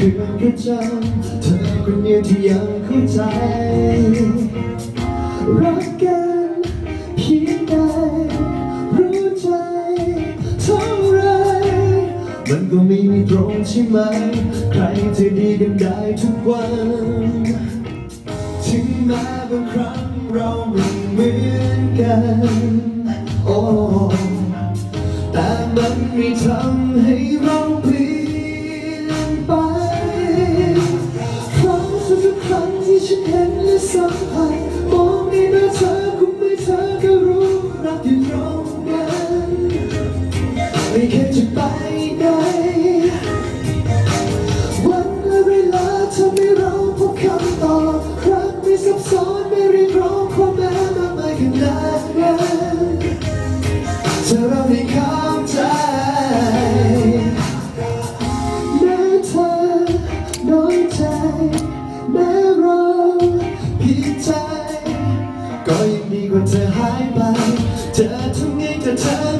ดียวที่ยังเข้าใจ รักกันเพียงใดรู้ใจเท่าไรมันก็ไม่มีตรงใช่ไหม ใครจะดีกันได้ทุกวัน ถึงแม้บางครั้งเราไม่เหมือนกัน โอ้ แต่มันไม่ทำให้ สัมผัสมองในหน้าเธอคุมไม่เธอก็รู้รักอยู่ตรงนั้นไม่เคยจะไปไหนวันและเวลาทำให้เรอพบคำตอบรักไม่ซับซ้อนไม่เรียกร้องความแม้มากมายขนาดำไ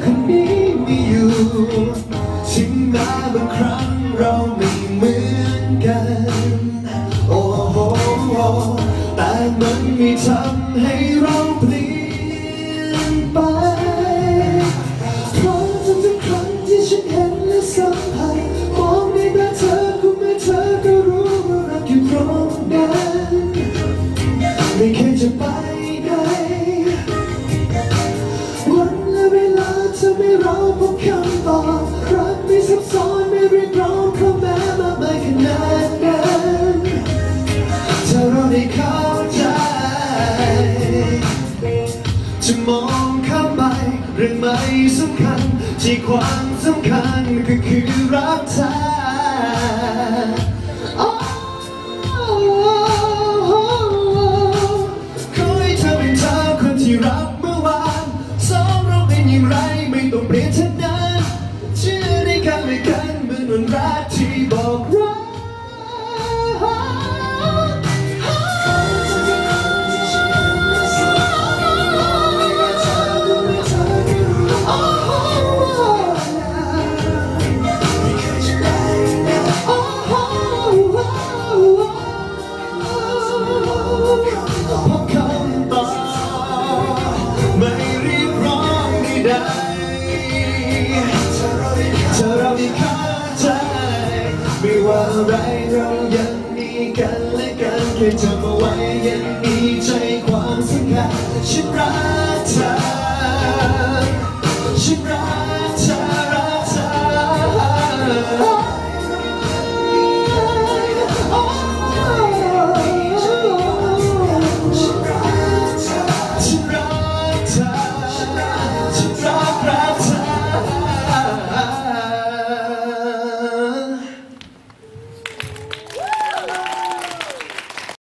ไม่เราพบคำตอบรักไม่ซับซ้อนไม่เรียกร้องคำแม้มากมายขนาดนั้นถ้าเราได้เข้าใจ จะมองข้ามไปเรื่องไม่สำคัญ ที่ความสำคัญก็คือรักเธอ ไม่ว่าอะไรเรายังมีกันและกันแค่จำเอาไว้ยังมีใจความสำคัญฉันรัก